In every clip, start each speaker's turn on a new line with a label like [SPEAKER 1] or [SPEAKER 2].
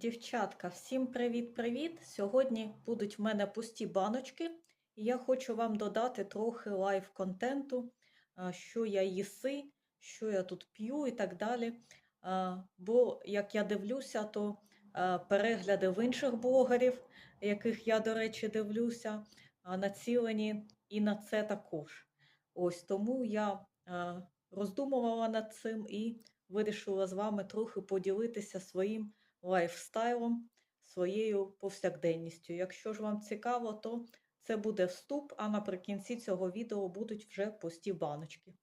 [SPEAKER 1] Дівчатка, всім привіт-привіт! Сьогодні будуть в мене пусті баночки, і я хочу вам додати трохи лайв-контенту, що я їси, що я тут п'ю і так далі. Бо, як я дивлюся, то перегляди в інших блогерів, яких я, до речі, дивлюся, націлені і на це також. Ось тому я роздумувала над цим і вирішила з вами трохи поділитися своїм лайфстайлом, своєю повсякденністю. Якщо ж вам цікаво, то це буде вступ, а наприкінці цього відео будуть вже пусті баночки.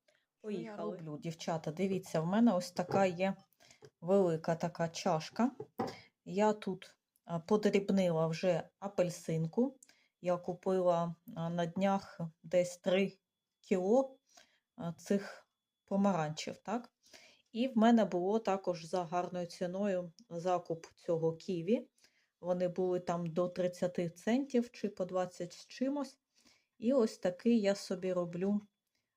[SPEAKER 1] Поїхали. Я роблю, дівчата, дивіться, в мене ось така є велика така чашка. Я тут подрібнила вже апельсинку. Я купила на днях десь 3 кіло цих помаранчів. так? І в мене було також за гарною ціною закуп цього ківі. Вони були там до 30 центів чи по 20 з чимось. І ось такий я собі роблю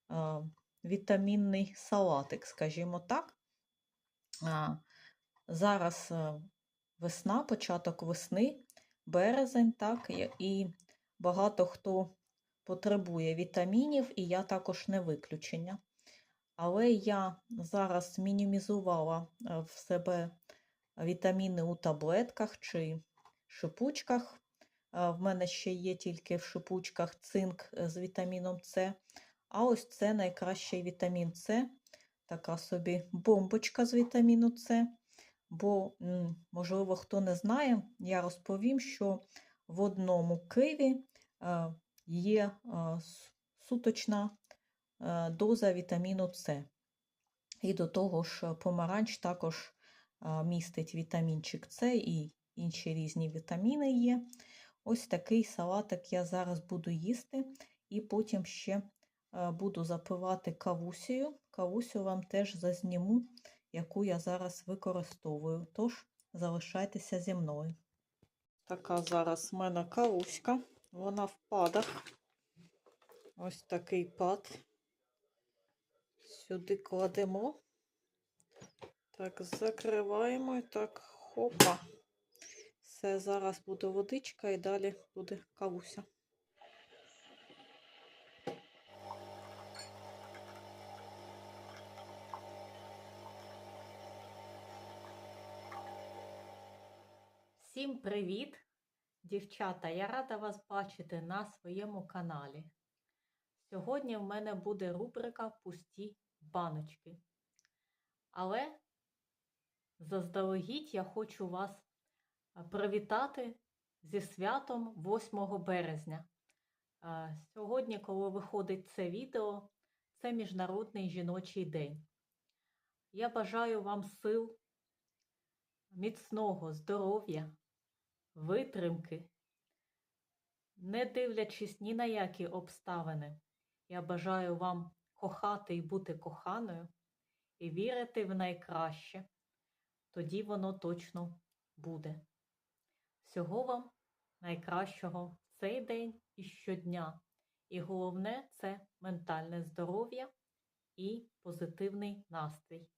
[SPEAKER 1] а, вітамінний салатик, скажімо так. А, Зараз весна, початок весни, березень, так, і багато хто потребує вітамінів, і я також не виключення. Але я зараз мінімізувала е, в себе вітаміни у таблетках чи шипучках. Е, В мене ще є тільки в шипучках цинк з вітаміном С. А ось це найкращий вітамін С, така собі бомбочка з вітаміну С. Бо, можливо, хто не знає, я розповім, що в одному киві е, є суточна доза вітаміну С. І до того ж, помаранч також містить вітамінчик С і інші різні вітаміни є. Ось такий салатик я зараз буду їсти, і потім ще буду запивати кавусію. Кавусю вам теж зазніму, яку я зараз використовую. Тож, залишайтеся зі мною. Така зараз в мене кавуська, вона в падах. Ось такий пад. Сюди кладемо. Так, закриваємо і так, хопа. Все, зараз буде водичка і далі буде кавуся. Всім привіт, дівчата! Я рада вас бачити на своєму каналі. Сьогодні в мене буде рубрика Пусті баночки. Але заздалегідь я хочу вас привітати зі святом 8 березня. Сьогодні, коли виходить це відео, це Міжнародний жіночий день. Я бажаю вам сил, міцного здоров'я, витримки, не дивлячись ні на які обставини. Я бажаю вам кохати і бути коханою, і вірити в найкраще. Тоді воно точно буде. Всього вам найкращого в цей день і щодня. І головне це ментальне здоров'я і позитивний настрій,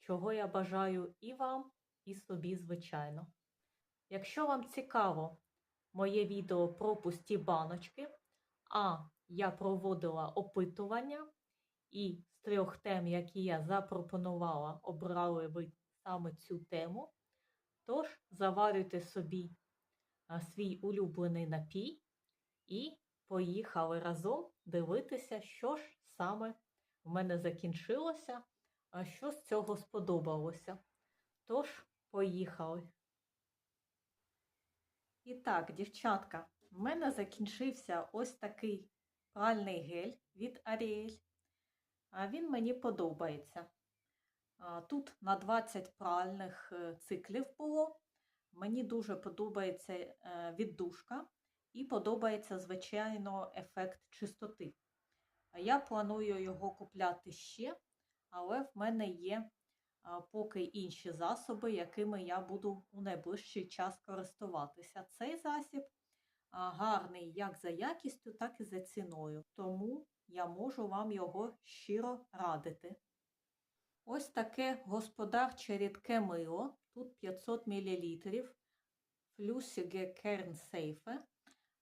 [SPEAKER 1] чого я бажаю і вам, і собі, звичайно. Якщо вам цікаво моє відео про пусті баночки, а я проводила опитування, і з трьох тем, які я запропонувала, обрали ви саме цю тему. Тож, заварюйте собі свій улюблений напій і поїхали разом дивитися, що ж саме в мене закінчилося, а що з цього сподобалося. Тож, поїхали. І так, дівчатка, в мене закінчився ось такий пральний гель від Ariel. Він мені подобається. Тут на 20 пральних е, циклів було. Мені дуже подобається е, віддушка і подобається, звичайно, ефект чистоти. Я планую його купляти ще, але в мене є поки інші засоби, якими я буду у найближчий час користуватися. Цей засіб гарний як за якістю, так і за ціною. Тому я можу вам його щиро радити. Ось таке господарче рідке мило Тут 500 мл. Kernseife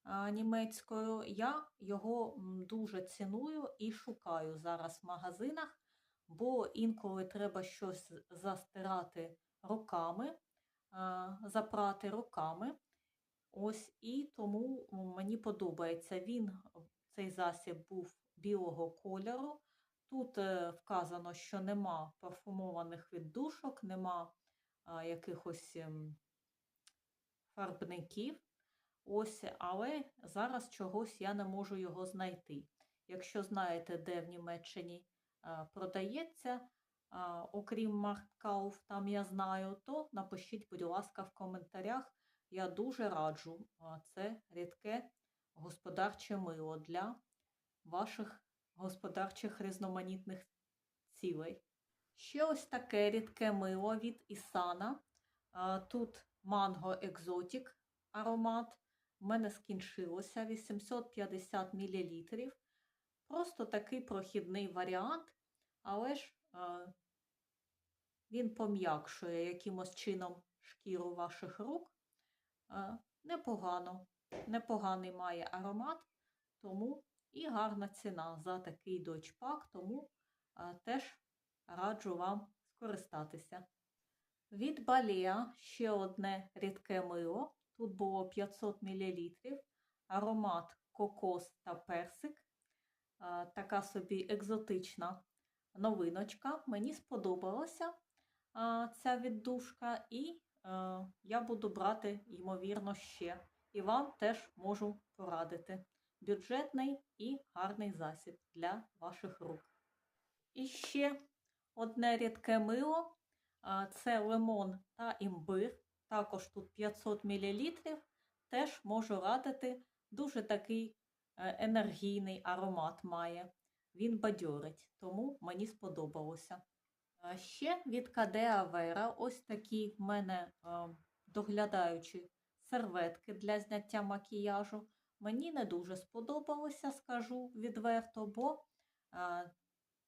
[SPEAKER 1] а, німецькою. Я його дуже ціную і шукаю зараз в магазинах, бо інколи треба щось застирати руками, запрати руками. Ось і тому мені подобається. Він, цей засіб був білого кольору. Тут е, вказано, що нема парфумованих віддушок, нема якихось ем, фарбників. Ось, але зараз чогось я не можу його знайти. Якщо знаєте, де в Німеччині а, продається, окрім Марккауф, там я знаю, то напишіть, будь ласка, в коментарях. Я дуже раджу. Це рідке господарче мило для ваших господарчих різноманітних цілей. Ще ось таке рідке мило від Ісана. Тут манго екзотік аромат. У мене скінчилося 850 мл. Просто такий прохідний варіант, але ж він пом'якшує якимось чином шкіру ваших рук. Непогано, непоганий має аромат, тому і гарна ціна за такий дочпак, тому а, теж раджу вам скористатися. Від Балеа ще одне рідке мило. Тут було 500 мл, аромат кокос та персик. А, така собі екзотична новиночка. Мені сподобалася а, ця віддушка, і я буду брати, ймовірно, ще. І вам теж можу порадити. Бюджетний і гарний засіб для ваших рук. І ще одне рідке мило це лимон та імбир. Також тут 500 мл. Теж можу радити. Дуже такий енергійний аромат має. Він бадьорить, тому мені сподобалося. Ще від Кадеа Вера ось такі в мене доглядаючі серветки для зняття макіяжу. Мені не дуже сподобалося, скажу відверто, бо а,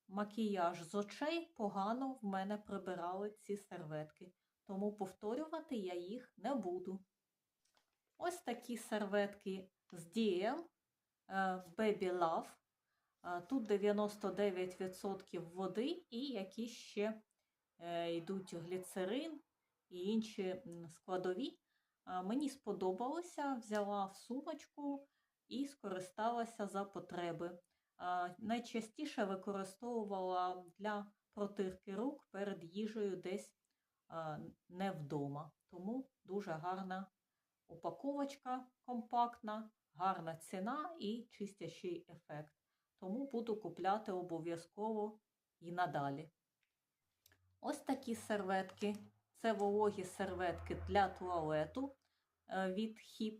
[SPEAKER 1] макіяж з очей погано в мене прибирали ці серветки, тому повторювати я їх не буду. Ось такі серветки з Diem Baby Love. Тут 99% води і які ще е, йдуть гліцерин і інші складові. Мені сподобалося, взяла в сумочку і скористалася за потреби. Найчастіше використовувала для протирки рук перед їжею десь не вдома. Тому дуже гарна упаковочка компактна, гарна ціна і чистящий ефект. Тому буду купляти обов'язково і надалі. Ось такі серветки. Це вологі серветки для туалету від HIP.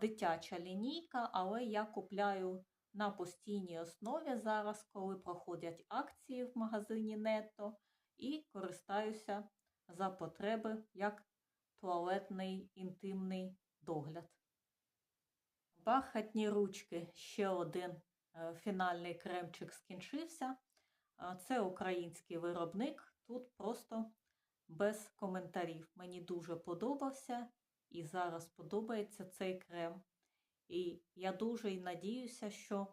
[SPEAKER 1] Дитяча лінійка, але я купляю на постійній основі зараз, коли проходять акції в магазині Netto, і користаюся за потреби як туалетний інтимний догляд. Бархатні ручки ще один е, фінальний кремчик скінчився. Це український виробник. Тут просто без коментарів. Мені дуже подобався і зараз подобається цей крем. І я дуже і надіюся, що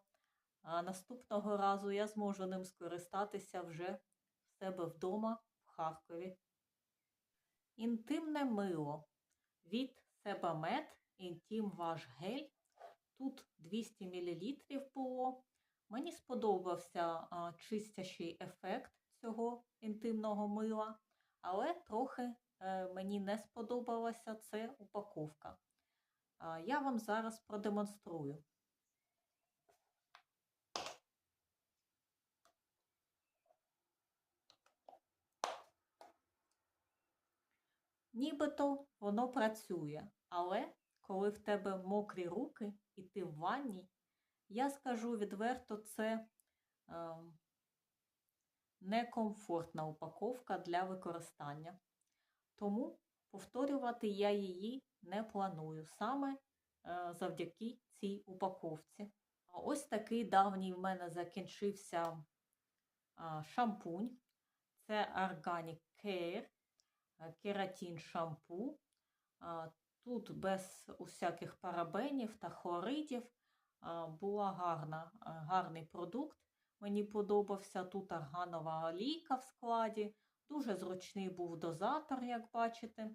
[SPEAKER 1] наступного разу я зможу ним скористатися вже в себе вдома в Харкові. Інтимне мило від Себамет Інтім Ваш Гель. Тут 200 мл було. Мені сподобався чистящий ефект цього інтимного мила, але трохи е, мені не сподобалася це упаковка. Я вам зараз продемонструю. Нібито воно працює, але коли в тебе мокрі руки і ти в ванні, я скажу відверто, це е, некомфортна упаковка для використання. Тому повторювати я її не планую саме е, завдяки цій упаковці. Ось такий давній в мене закінчився шампунь. Це Organic Care е, кератін шампу. Тут без усяких парабенів та хлоридів була гарна, гарний продукт. Мені подобався тут органова олійка в складі. Дуже зручний був дозатор, як бачите.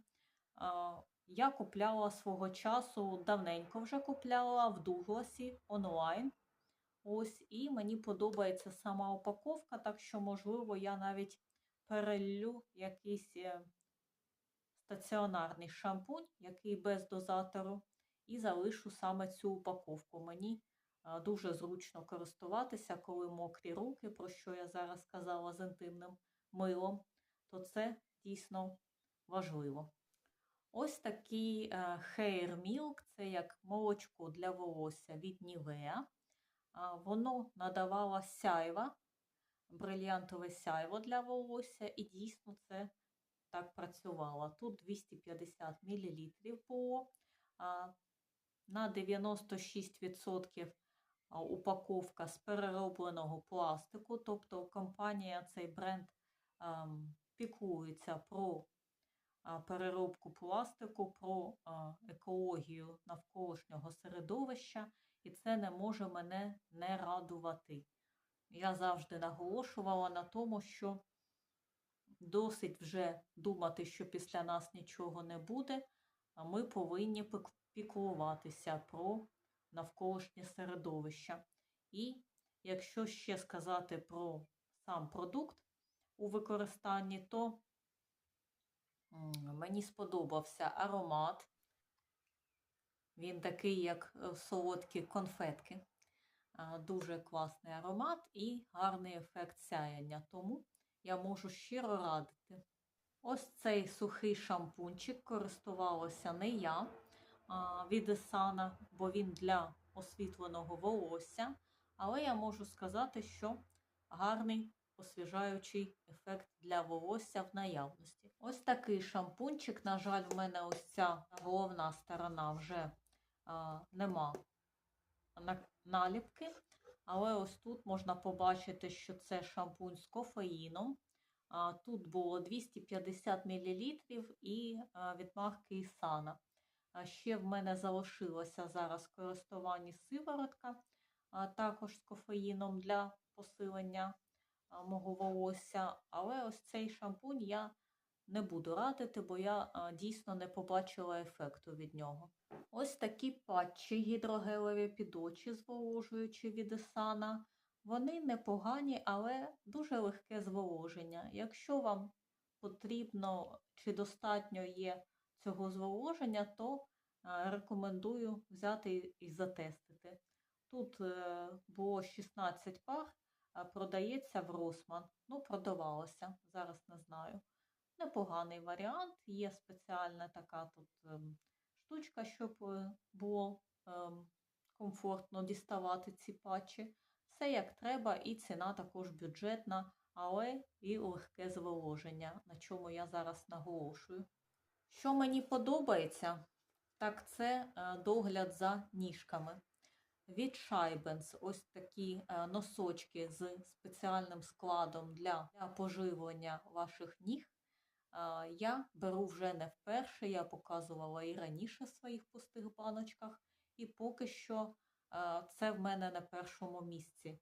[SPEAKER 1] Я купляла свого часу, давненько вже купляла в Дугласі онлайн. Ось, і мені подобається сама упаковка, так що, можливо, я навіть переллю якийсь е, стаціонарний шампунь, який без дозатору, і залишу саме цю упаковку. Мені дуже зручно користуватися, коли мокрі руки, про що я зараз казала з інтимним милом, то це дійсно важливо. Ось такий е, Hair Milk, це як молочко для волосся від. А, Воно надавало сяйва, брильянтове сяйво для волосся, і дійсно це так працювало. Тут 250 мл було. На 96% а, упаковка з переробленого пластику, тобто компанія, цей бренд ем, піклується про переробку пластику, про екологію навколишнього середовища, і це не може мене не радувати. Я завжди наголошувала на тому, що досить вже думати, що після нас нічого не буде, а ми повинні піклуватися про навколишнє середовище. І якщо ще сказати про сам продукт у використанні, то мені сподобався аромат. Він такий, як е, солодкі конфетки. Дуже класний аромат і гарний ефект сяяння. Тому я можу щиро радити. Ось цей сухий шампунчик користувалася не я від Есана, бо він для освітленого волосся. Але я можу сказати, що гарний освіжаючий ефект для волосся в наявності. Ось такий шампунчик. На жаль, в мене ось ця головна сторона вже а, нема наліпки. Але ось тут можна побачити, що це шампунь з кофеїном. А, Тут було 250 мл і а, від Ісана. Ще в мене залишилося зараз в користуванні сиворотка, також з кофеїном для посилення мого волосся. Але ось цей шампунь я не буду радити, бо я дійсно не побачила ефекту від нього. Ось такі патчі гідрогелеві під очі, зволожуючі від Есана. Вони непогані, але дуже легке зволоження. Якщо вам потрібно чи достатньо є цього зволоження, то е, рекомендую взяти і затестити. Тут е, було 16 пар, продається в Росман. Ну, продавалося, зараз не знаю. Непоганий варіант. Є спеціальна така тут ем, штучка, щоб е, було ем, комфортно діставати ці патчі. Все як треба, і ціна також бюджетна, але і легке зволоження, на чому я зараз наголошую. Що мені подобається, так це е, догляд за ніжками. Від Scheibenz ось такі е, носочки з спеціальним складом для, поживлення ваших ніг. Е, Я беру вже не вперше, я показувала і раніше в своїх пустих баночках, і поки що це в мене на першому місці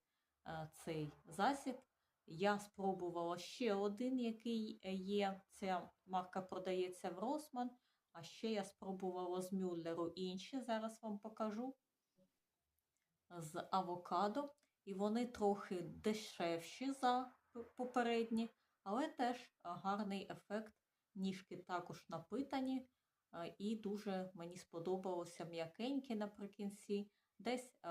[SPEAKER 1] цей засіб. Я спробувала ще один, який є. Ця марка продається в Росман. А ще я спробувала з Мюллеру інші, зараз вам покажу. З авокадо. І вони трохи дешевші за попередні, але теж гарний ефект. Ніжки також напитані, е, і дуже мені сподобалося м'якенькі наприкінці. Десь е,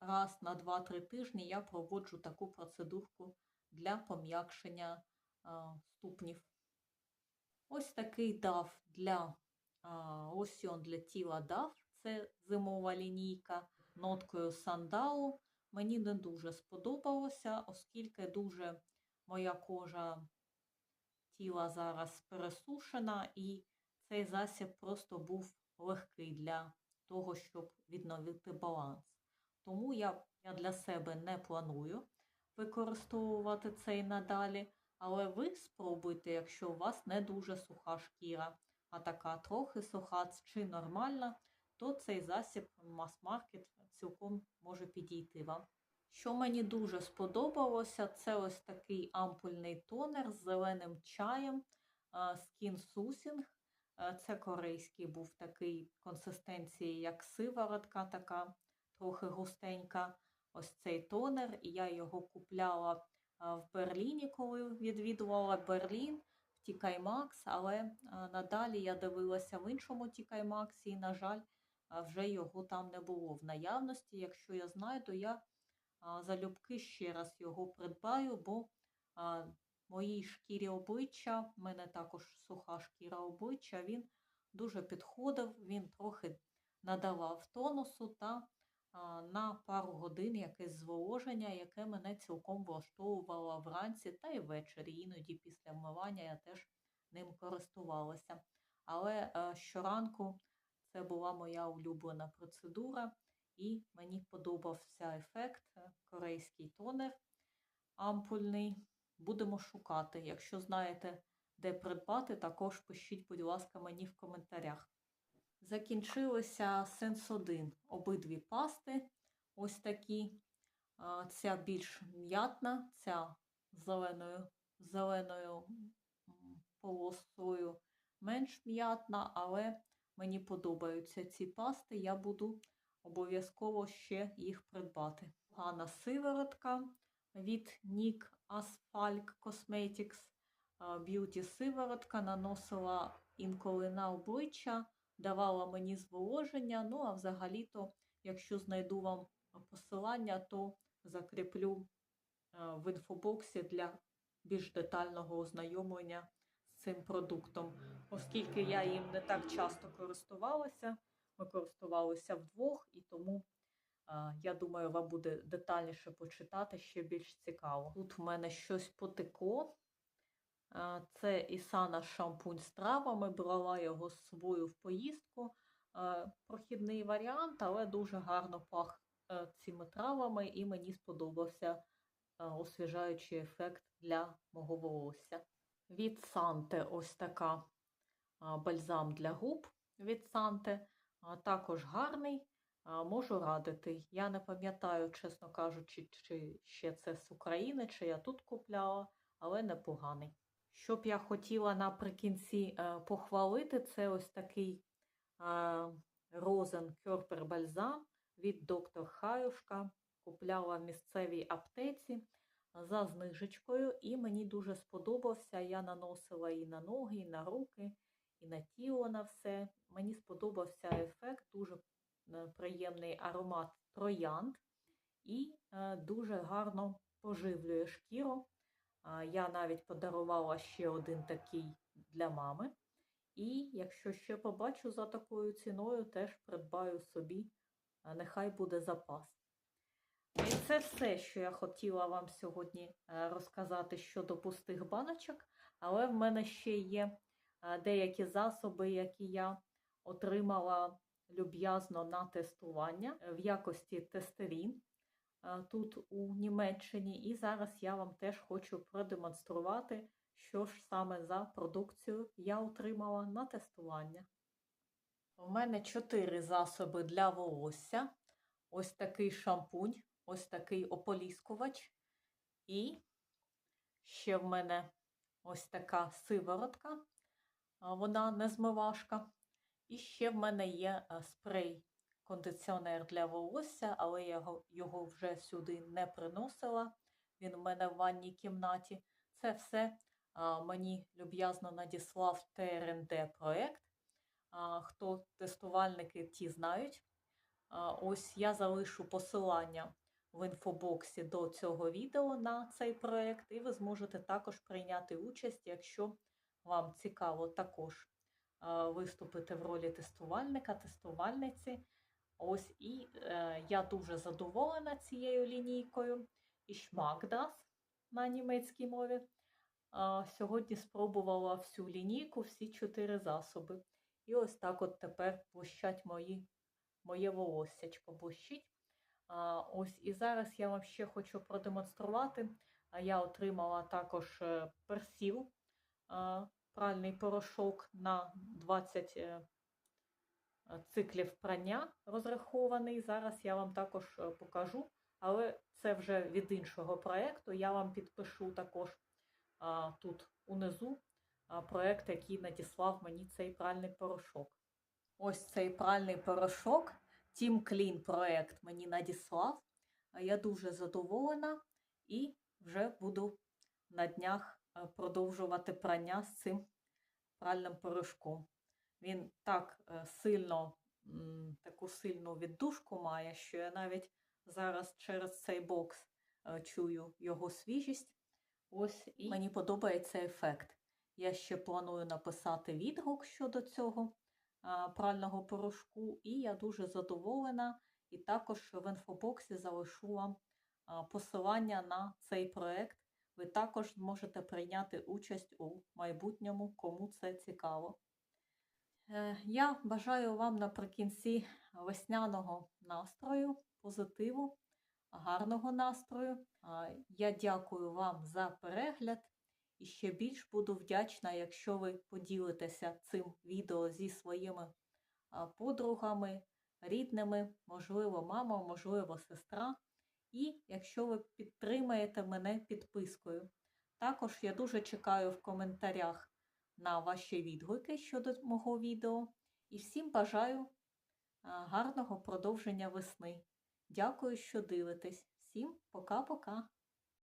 [SPEAKER 1] раз на 2-3 тижні я проводжу таку процедурку для пом'якшення ступнів. Ось такий дав для лосьон для тіла дав. Це зимова лінійка ноткою сандалу. Мені не дуже сподобалося, оскільки дуже моя кожа тіла зараз пересушена, і цей засіб просто був легкий для того, щоб відновити баланс. Тому я, я для себе не планую використовувати цей надалі, Але ви спробуйте, якщо у вас не дуже суха шкіра, а така трохи суха чи нормальна, то цей засіб мас-маркет цілком може підійти вам. Що мені дуже сподобалося, це ось такий ампульний тонер з зеленим чаєм Skin Soothing. Це корейський був такий консистенції, як сиворотка, така трохи густенька. Ось цей тонер, і я його купляла в Берліні, коли відвідувала Берлін в Maxx, але надалі я дивилася в іншому Maxx, і, на жаль, вже його там не було в наявності. Якщо я знайду, я залюбки ще раз його придбаю, бо моїй шкірі обличчя, в мене також суха шкіра обличчя, він дуже підходив, він трохи надавав тонусу та на пару годин якесь зволоження, яке мене цілком влаштовувало вранці та й ввечері. Іноді після вмивання я теж ним користувалася. Але е, щоранку це була моя улюблена процедура, і мені подобався ефект е, корейський тонер ампульний. Будемо шукати. Якщо знаєте, де придбати, також пишіть, будь ласка, мені в коментарях. Закінчилися Сенсодин. Обидві пасти. Ось такі. Ця більш м'ятна, ця зеленою, зеленою полосою менш м'ятна, але мені подобаються ці пасти. Я буду обов'язково ще їх придбати. Гана сиворотка від NYX Asphalt Cosmetics Beauty сиворотка наносила інколи на обличчя, давала мені зволоження. Ну, а взагалі-то, якщо знайду вам посилання, то закріплю в інфобоксі для більш детального ознайомлення з цим продуктом. Оскільки я їм не так часто користувалася, ми користувалися вдвох, і тому я думаю, вам буде детальніше почитати, ще більш цікаво. Тут в мене щось потекло. Це Ісана шампунь з травами. Брала його з собою в поїздку. Прохідний варіант, але дуже гарно пах е, цими травами, і мені сподобався е, освіжаючий ефект для мого волосся. Від Санте ось така бальзам для губ від Санте. Також гарний. Можу радити. Я не пам'ятаю, чесно кажучи, чи ще це з України, чи я тут купляла, але непоганий. Що б я хотіла наприкінці е, похвалити, це ось такий розен Кьорпер бальзам від доктор Хаюшка. Купляла в місцевій аптеці за знижечкою, і мені дуже сподобався. Я наносила і на ноги, і на руки, і на тіло на все. Мені сподобався ефект, дуже Е, приємний аромат троянд і е, дуже гарно поживлює шкіру. Я навіть подарувала ще один такий для мами. І якщо ще побачу за такою ціною, теж придбаю собі, нехай буде запас. І це все, що я хотіла вам сьогодні е, розказати щодо пустих баночок, але в мене ще є деякі засоби, які я отримала люб'язно на тестування в якості тестерін тут у Німеччині. І зараз я вам теж хочу продемонструвати, що ж саме за продукцію я отримала на тестування. У мене чотири засоби для волосся. Ось такий шампунь, ось такий ополіскувач. І ще в мене ось така сиворотка, вона не змивашка. І ще в мене є е, спрей кондиціонер для волосся, але я його вже сюди не приносила. Він в мене в ванній кімнаті. Це все мені люб'язно надіслав ТРНД проєкт. Хто тестувальники, ті знають. Ось я залишу посилання в інфобоксі до цього відео на цей проєкт, і ви зможете також прийняти участь, якщо вам цікаво також виступити в ролі тестувальника, тестувальниці. Ось і е, я дуже задоволена цією лінійкою. І шмакдас на німецькій мові. Е, сьогодні спробувала всю лінійку, всі чотири засоби. І ось так от тепер блищать мої, моє волоссячко блищить. Ось І зараз я вам ще хочу продемонструвати А я отримала також е, персіл, е, пральний порошок на 20 е, е, циклів прання розрахований. Зараз я вам також е, покажу, але це вже від іншого проєкту. Я вам підпишу також тут унизу проєкт, який надіслав мені цей пральний порошок. Ось цей пральний порошок. Team Clean проєкт мені надіслав. Я дуже задоволена і вже буду на днях е, продовжувати прання з цим пральним порошком. Він так е, сильно, таку сильну віддушку має, що я навіть зараз через цей бокс е, чую його свіжість. Ось і мені подобається ефект. Я ще планую написати відгук щодо цього прального порошку, і я дуже задоволена. І також в інфобоксі залишу вам посилання на цей проект. Ви також зможете прийняти участь у майбутньому, кому це цікаво. Е, Я бажаю вам наприкінці весняного настрою, позитиву, гарного настрою. Я дякую вам за перегляд і ще більш буду вдячна, якщо ви поділитеся цим відео зі своїми подругами, рідними, можливо, мама, можливо, сестра. І якщо ви підтримаєте мене підпискою. Також я дуже чекаю в коментарях на ваші відгуки щодо мого відео. І всім бажаю гарного продовження весни. Дякую, що дивитесь. Всім пока-пока!